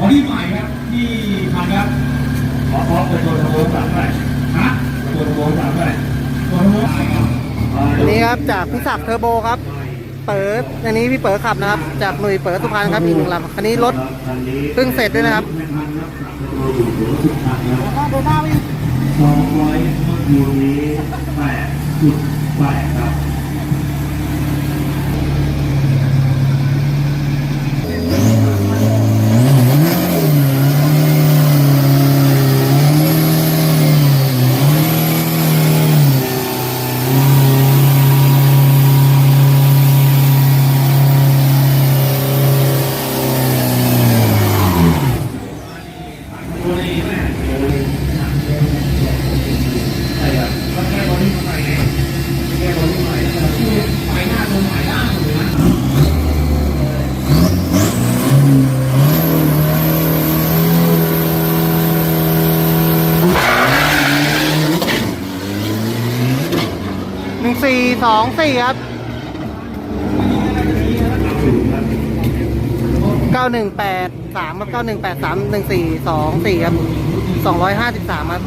บอดี้ใหม่ครับที่พันครับขอขอเป็นตัวทะโบสามไปฮะตัวทะโบสามไปตัวทั้งหมดครับอันนี้ครับจากพิศักดิ์เทอร์โบครับ เปิดอันนี้พี่เปิดขับนะครับ จากหน่วยเปิดสุพรรณครับอีกหนึ่งลำคันนี้รถเพิ่งเสร็จด้วยนะครับสองร้อยยูนี้แปดจุดแปดครับ ตัวนี้แม่ใช่ครับก็แค่บอดี้ใหนึ่งสี่สองสี่ครับเก้าหนึ่งแปดสามครับเก้าหนึ่งแปดสามหนึ่งสี่สองสี่ครับ สองร้อยห้าสิบสามครับ